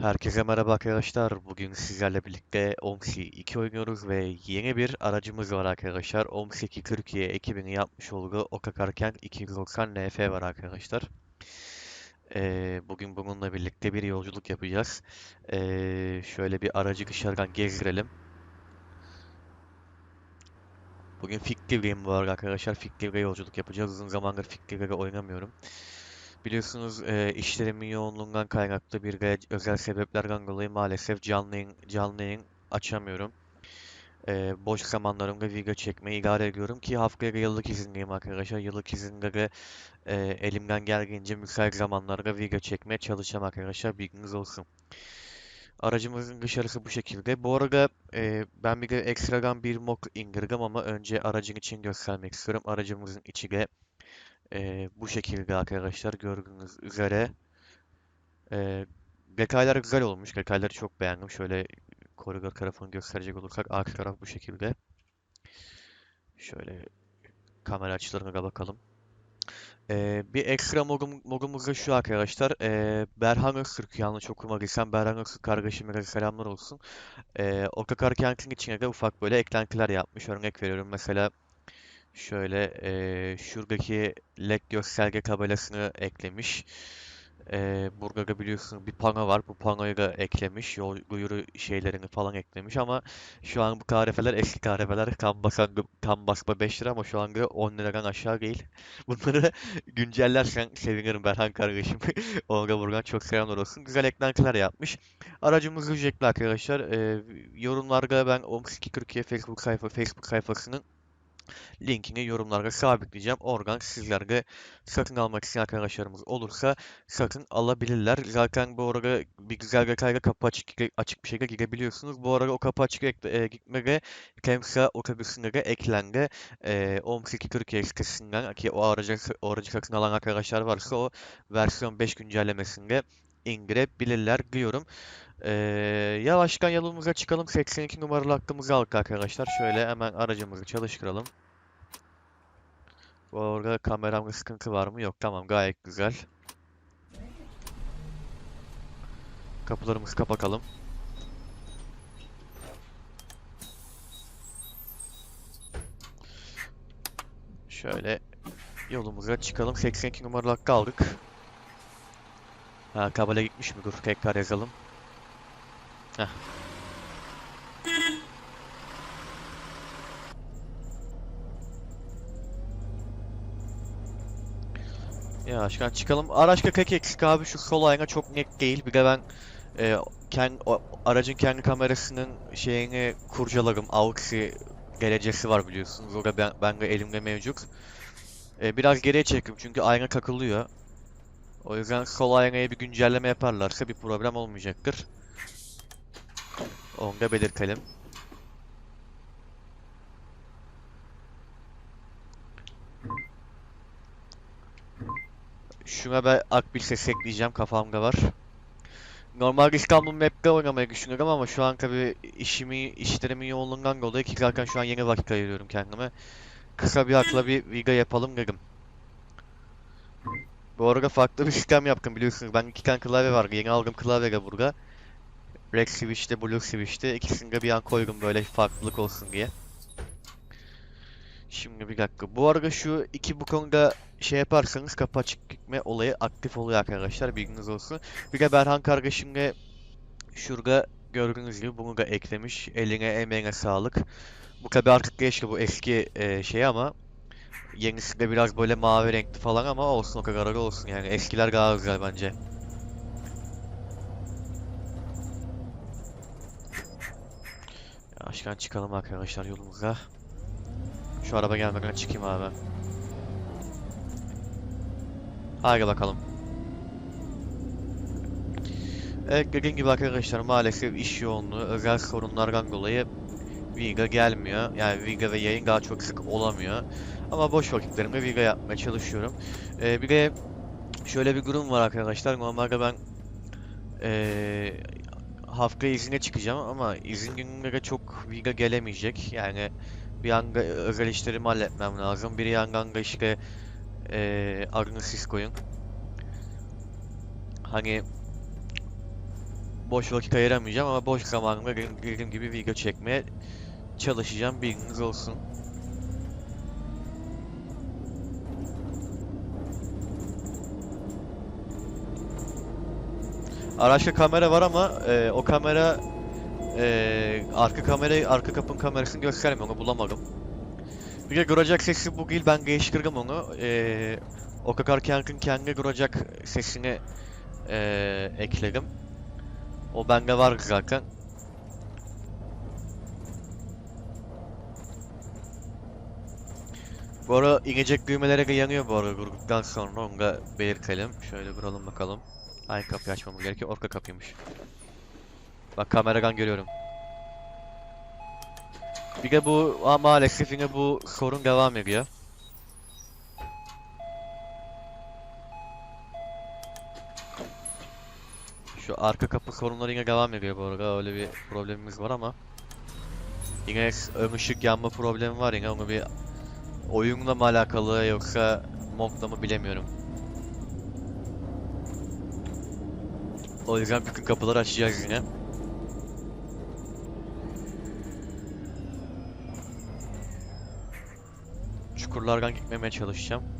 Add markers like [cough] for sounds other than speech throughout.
Herkese merhaba arkadaşlar. Bugün sizlerle birlikte OMSI 2 oynuyoruz ve yeni bir aracımız var arkadaşlar. OMSI 2 Türkiye ekibinin yapmış olduğu Okakarken 290 NF var arkadaşlar. Ee, bugün bununla birlikte bir yolculuk yapacağız. Ee, şöyle bir aracı dışarıdan gezdirelim. Bugün Fiktivre'yim arada arkadaşlar. Fiktivre yolculuk yapacağız. Uzun zamandır Fiktivre oynamıyorum. Biliyorsunuz e, işlerimin yoğunluğundan kaynaklı bir de özel sebeplerden dolayı maalesef canlı yayın, canlı yayın açamıyorum. E, boş zamanlarımda video çekmeyi idare ediyorum ki haftaya yıllık izindeyim arkadaşlar. Yıllık izinde e, elimden geldiğince müsait zamanlarda video çekmeye çalışacağım arkadaşlar. Bilginiz olsun. Aracımızın dışarısı bu şekilde. Bu arada e, ben bir de ekstradan bir mod indirdim ama önce aracın için göstermek istiyorum. Aracımızın içi de ee, bu şekilde arkadaşlar gördüğünüz üzere. Ee, detaylar güzel olmuş. Detayları çok beğendim. Şöyle koridor tarafını gösterecek olursak arka taraf bu şekilde. Şöyle kamera açılarına bakalım. Ee, bir ekstra modum, modumuz da şu arkadaşlar. Ee, Berhan Öztürk yanlış okumadıysam Berhan Öztürk kardeşime de selamlar olsun. Ee, Otokar kentin içine de ufak böyle eklentiler yapmış. Örnek veriyorum mesela Şöyle eee, şuradaki led gösterge tabelasını eklemiş. Eee burada da biliyorsunuz bir pano var. Bu panoyu da eklemiş. Yol duyuru şeylerini falan eklemiş ama şu an bu tarifeler eski tarifeler. Tam basan tam basma 5 lira ama şu anda 10 liradan aşağı değil. [laughs] Bunları güncellersen sevinirim Berhan kardeşim. [laughs] Orada buradan çok selamlar olsun. Güzel eklentiler yapmış. Aracımız ücretli arkadaşlar. Eee yorumlarda ben Omski Türkiye Facebook sayfa Facebook sayfasının Linkini yorumlarda sabitleyeceğim. Oradan sizler de satın almak isteyen arkadaşlarımız olursa satın alabilirler. Zaten bu arada bir güzel detayla kapı açık, açık bir şekilde girebiliyorsunuz. Bu arada o kapı açık e, gitmede Temsa otobüsüne de eklendi. E, OMS2 Türkiye sitesinden ki o aracı, o aracı satın alan arkadaşlar varsa o versiyon 5 güncellemesinde indirebilirler diyorum. Ee, yavaştan yolumuza çıkalım. 82 numaralı hakkımızı aldık arkadaşlar. Şöyle hemen aracımızı çalıştıralım. Bu arada kameramda sıkıntı var mı? Yok. Tamam. Gayet güzel. Kapılarımızı kapatalım. Şöyle yolumuza çıkalım. 82 numaralı hakkı aldık. Ha kabale gitmiş mi? Dur tekrar yazalım. Heh. Ya aşkına çıkalım. Araçta tek eksik abi şu sol ayna çok net değil. Bir de ben e, kendi, o, aracın kendi kamerasının şeyini kurcaladım. AUX'i derecesi var biliyorsunuz. Orada ben, ben de elimde mevcut. E, biraz geriye çektim çünkü ayna takılıyor. O yüzden sol aynaya bir güncelleme yaparlarsa bir problem olmayacaktır. Onu da belirtelim. Şuna ben akbil ses ekleyeceğim kafamda var. Normalde İstanbul Map'te oynamayı düşünüyorum ama şu an tabi işimi, işlerimin yoğunluğundan dolayı ki zaten şu an yeni vakit ayırıyorum kendime. Kısa bir akla bir video yapalım dedim. Bu arada farklı bir sistem yaptım biliyorsunuz. Ben iki tane klavye var. Yeni aldım klavye burada. Red Switch'te, Blue Switch'te ikisini de bir an koydum böyle farklılık olsun diye. Şimdi bir dakika. Bu arada şu iki bu konuda şey yaparsanız kapı açık gitme olayı aktif oluyor arkadaşlar. Bilginiz olsun. Bir de Berhan kardeşimle şurada gördüğünüz gibi bunu da eklemiş. Eline emeğine sağlık. Bu tabi artık geçti bu eski e, şey ama yenisi de biraz böyle mavi renkli falan ama olsun o kadar da olsun yani eskiler daha güzel bence. Aşkına çıkalım arkadaşlar yolumuza. Şu araba gelmeden çıkayım abi. Haydi bakalım. Evet dediğim gibi arkadaşlar maalesef iş yoğunluğu, özel sorunlardan dolayı Viga gelmiyor. Yani Viga ve yayın daha çok sık olamıyor. Ama boş vakitlerimde Viga yapmaya çalışıyorum. Ee, bir de şöyle bir durum var arkadaşlar. Normalde ben ee, hafta izine çıkacağım ama izin günleri çok Viga gelemeyecek. Yani bir yanga özel işlerimi halletmem lazım. Bir yandan da işte ee, Arne Sisko'yun hani boş vakit ayıramayacağım ama boş zamanımda dediğim gibi video çekmeye çalışacağım. Bilginiz olsun. Araçta kamera var ama e, o kamera e, arka kamerayı arka kapının kamerasını göstermiyor onu bulamadım. Bir de görecek sesi bu değil ben değiştirdim onu. E, o kadar kendin kendi görecek sesini e, ekledim. O bende var zaten. Bu ara inecek düğmelere yanıyor bu arada durduktan sonra onu da belirtelim. Şöyle duralım bakalım. Aynı kapıyı açmamız gerekiyor. Orka kapıymış. Bak kameradan görüyorum. Bir de bu maalesef yine bu sorun devam ediyor. Şu arka kapı sorunları yine devam ediyor bu arada. Öyle bir problemimiz var ama. Yine ön ışık yanma problemi var yine onu bir oyunla mı alakalı yoksa modla mı bilemiyorum. O yüzden bütün kapıları açacağız yine. Çukurlardan gitmemeye çalışacağım.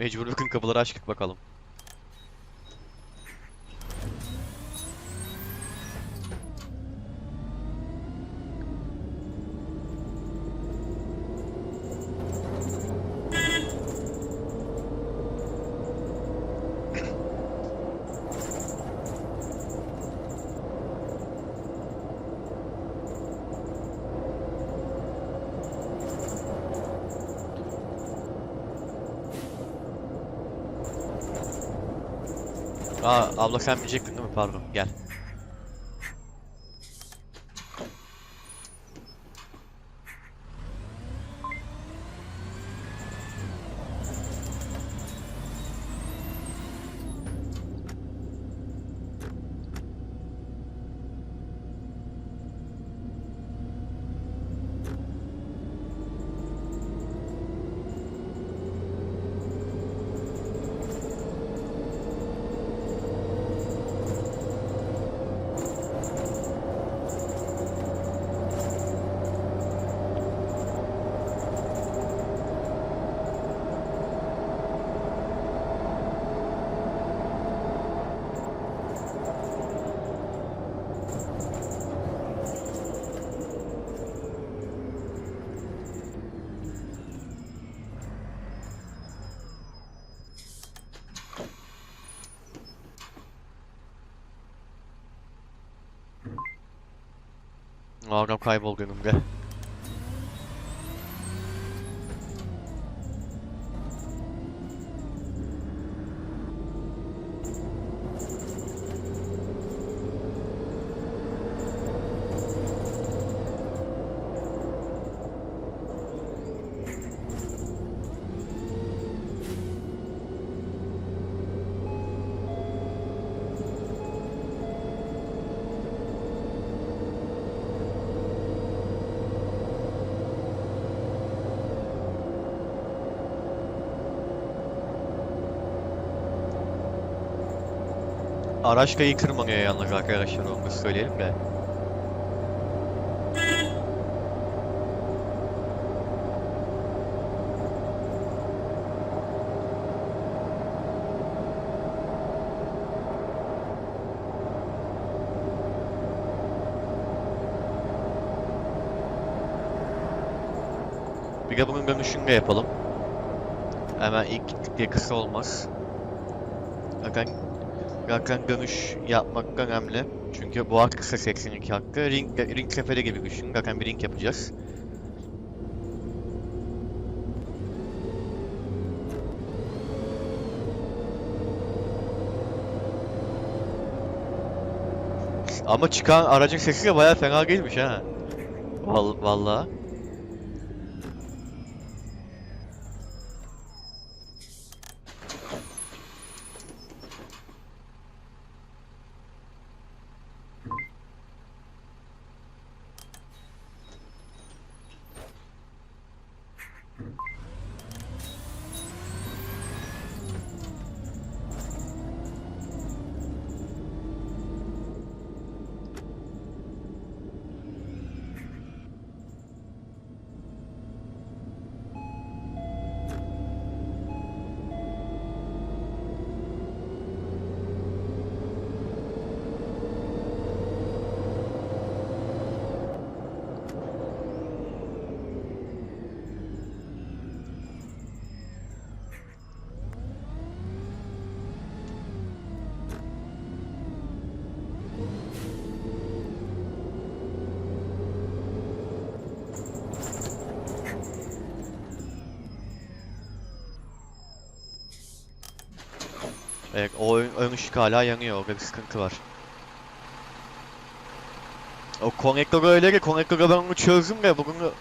Mecbur bütün kapıları açtık bakalım. Aa abla sen bilecektin değil mi? Pardon. Gel. Adam kayboldu önümde. Araç kayı kırmıyor yalnız arkadaşlar onu söyleyelim de. Bir de bunun dönüşünü de yapalım. Hemen ilk gittikleri kısa olmaz. Zaten Zaten dönüş yapmak önemli. Çünkü bu hak kısa 82 hakkı. Ring, ring seferi gibi düşün. Zaten bir ring yapacağız. Ama çıkan aracın sesi de bayağı fena değilmiş ha. Val vallahi. Evet, o ön, ön ışık hala yanıyor. Orada bir sıkıntı var. O konektör öyle ki konektörü ben onu çözdüm de bugün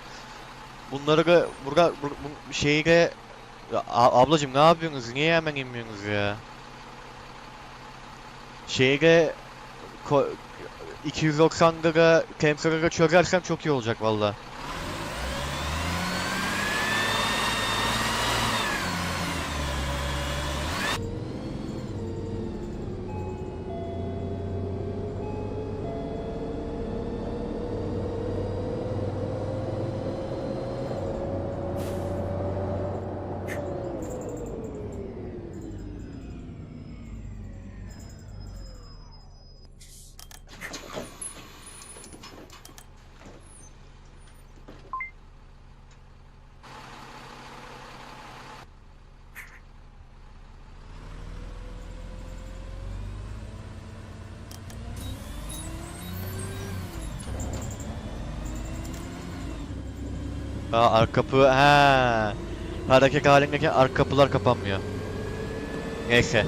bunları da burada bu, bu Ya a- ablacım ne yapıyorsunuz? Niye hemen inmiyorsunuz ya? Şeyle ko 290 lira temsilcileri çözersem çok iyi olacak valla. Aa, arka kapı ha. Hareket halindeki arka kapılar kapanmıyor. Neyse.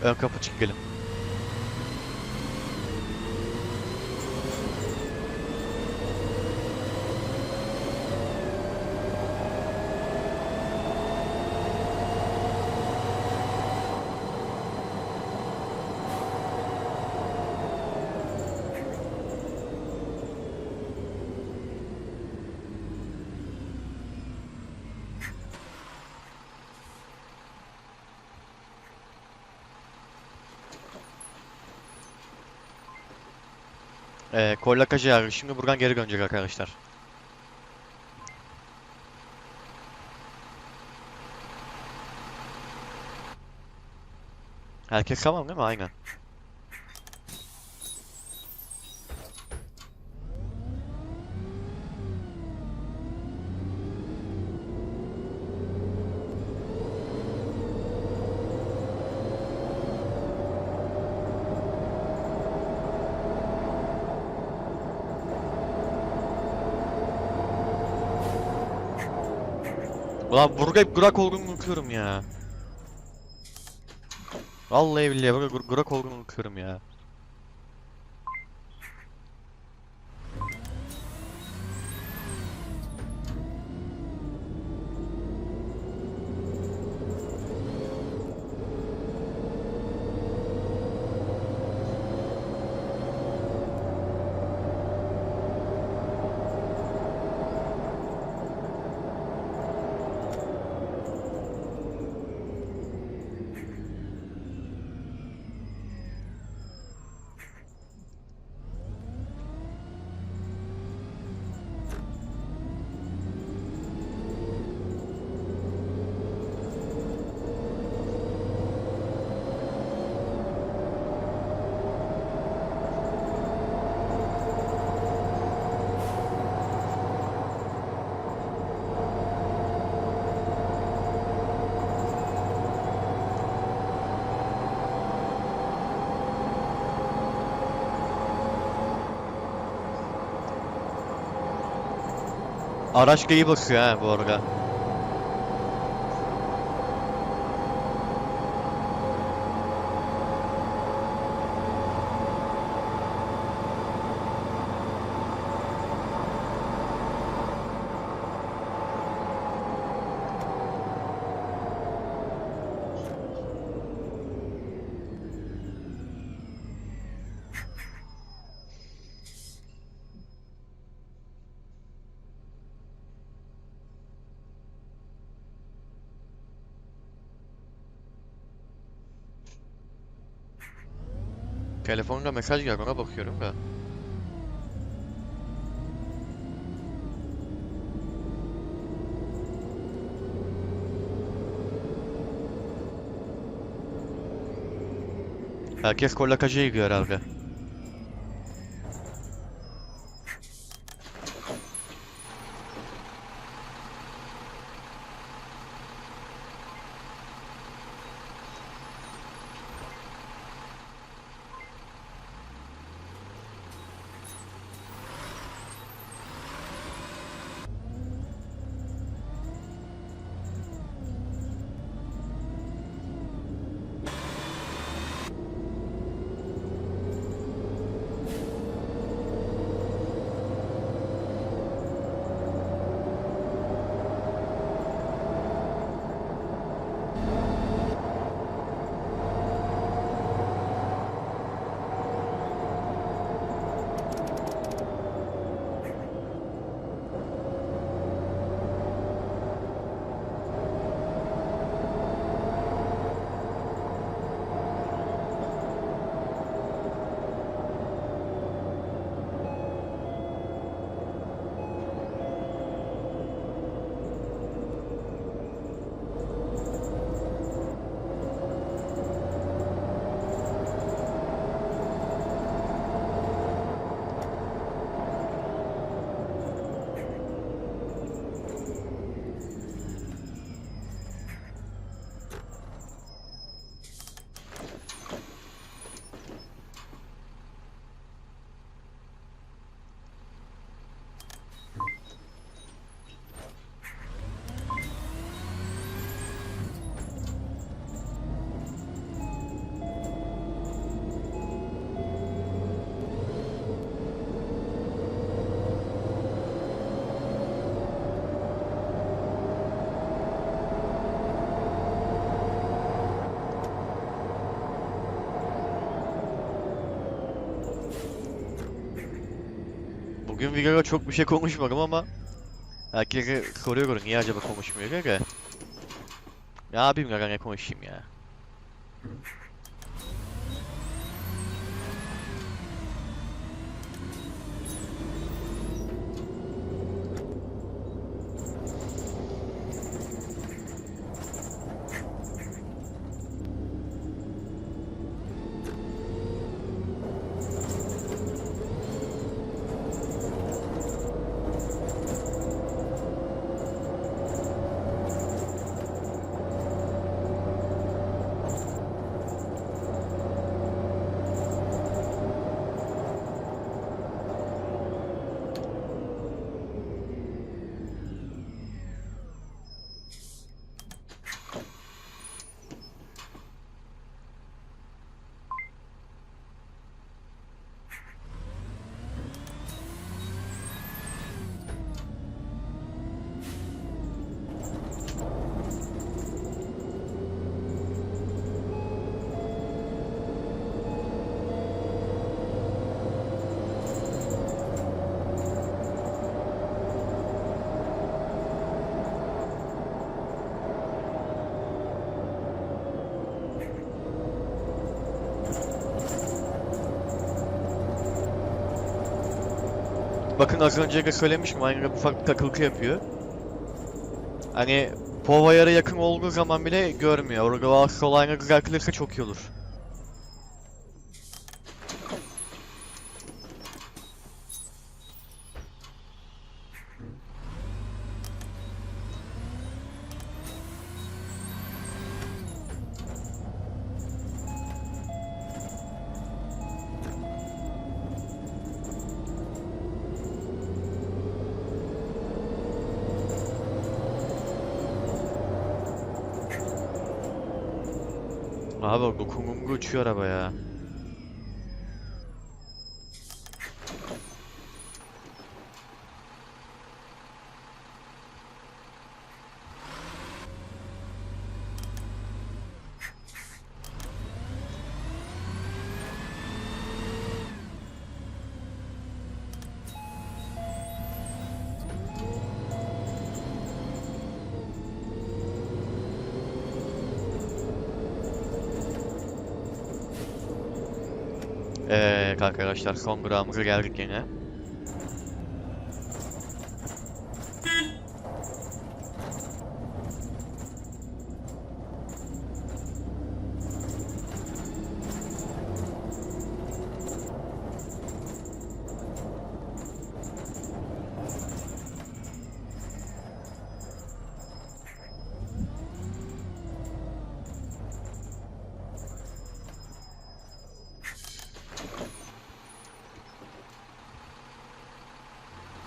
Ön kapı çık. kollakacı yargı. Şimdi buradan geri dönecek arkadaşlar. Herkes tamam değil mi? Aynen. Ulan burada hep Grak olduğunu unutuyorum ya. Vallahi billahi Gur- Grak olduğunu unutuyorum ya. Araç iyi bakıyor ha bu arada. Telefonda mesaj geldi ona bakıyorum da. Herkes kollakacıya gidiyor herhalde. Bugün videoda çok bir şey konuşmadım ama herkese soruyorum niye acaba konuşmuyor diye. Ya abim ne konuşayım ya. Bakın az önce de söylemiştim aynı ufak bir yapıyor. Hani Pova'ya yakın olduğu zaman bile görmüyor. Orada ayna güzel kılırsa çok iyi olur. Dokungungu uçuyor araba ya. Ee, arkadaşlar son durağımıza geldik yine.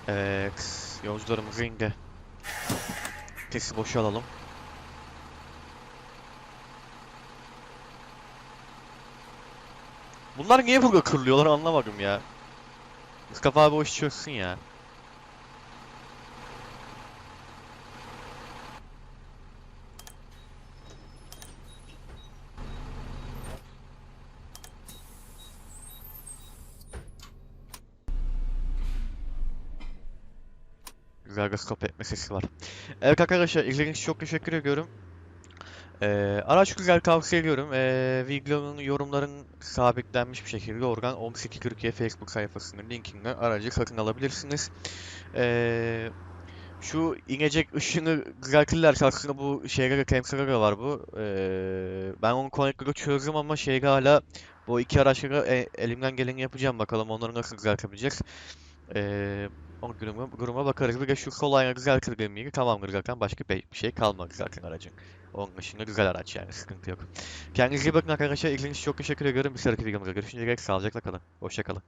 Evet, yolcularımız indi. Sesi boşa alalım. Bunlar niye burada kırılıyorlar anlamadım ya. Mustafa abi o işi çözsün ya. Güzel etme sesi var. Evet arkadaşlar izlediğiniz için çok teşekkür ediyorum. Ee, araç güzel tavsiye ediyorum. Ee, videonun yorumların sabitlenmiş bir şekilde oradan 18 Türkiye Facebook sayfasının linkinden aracı satın alabilirsiniz. Ee, şu inecek ışını düzeltirlerse aslında bu şeylere temsilere var bu. Ee, ben onu connector'ı çözdüm ama şeyde hala bu iki araçlara e, elimden geleni yapacağım. Bakalım onları nasıl düzeltebileceğiz. Ee, onun duruma, duruma bakarız. Bir de şu sol ayna düzeltir gemiyi tamamdır zaten. Başka bir şey kalmadı zaten aracın. Onun dışında güzel araç yani sıkıntı yok. Kendinize iyi bakın arkadaşlar. İzlediğiniz için çok teşekkür ediyorum. Bir sonraki videomuzda görüşünceye dek sağlıcakla kalın. Hoşça kalın.